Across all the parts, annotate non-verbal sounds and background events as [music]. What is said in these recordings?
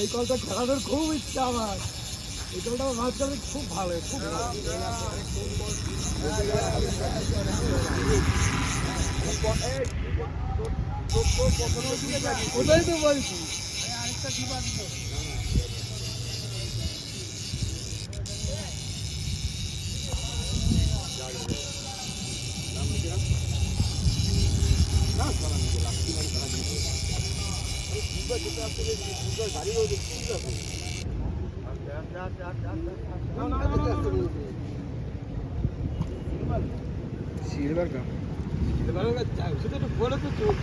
এই কলটা খেলানোর খুব ইচ্ছা আমার। এই কলটা মাছ খেলে খুব ভালো খুব ভালো। ওটাই তো বলছি? আরেকটা সিলভার কাপ সেটা একটু বলে তো চোখ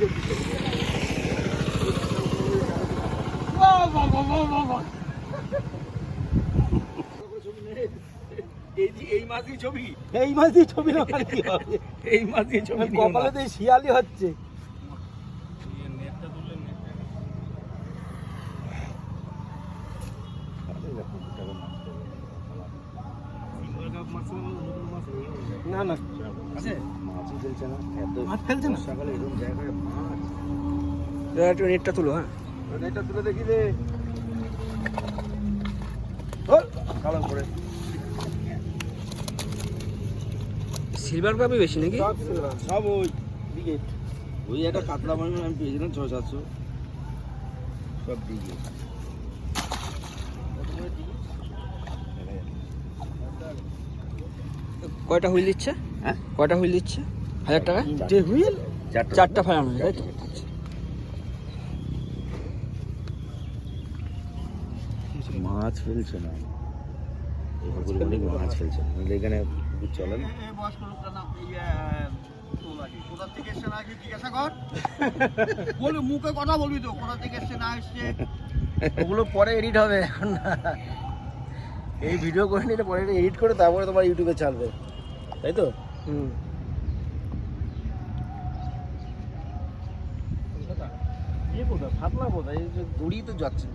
এই এই ছবি এই ছবি আর কি হবে এই মাসই ছবি কপালে শিয়ালি হচ্ছে। না না। আছে? মাছই ফেলছে না এত মাছ ফেলছে না সকালে এরকম জায়গায় মাছ একটু নেটটা তুলো হ্যাঁ। এটা তুলে দেখি রে কালো করে। সিলভার কাপই বেশি নাকি? সব ওই ব্রিগেড ওই একটা কাতলা মাছ আমি পেয়েছিলাম ছয় সাতশো। সব ব্রিগেড কয়টা হুইল দিচ্ছে? হ্যাঁ? কয়টা হুইল দিচ্ছে? হাজার টাকা? যে হুইল? চারটা। ফায়ার তাই তো? মাছ ফেলছে না। এই মাছ ফেলছে না। এখানে চলে না? [laughs] মুখে কথা বলবি তো কোথা থেকে এসছে না এসছে। [laughs] ওগুলো পরে এডিট হবে এখন এই ভিডিও করে নিলে পরে এডিট করে তারপরে তোমার ইউটিউবে ছাড়বে। তাই তো হুম। ফাটলা কোথায় হয় কোথায় এই যে দড়ি তো যাচ্ছে।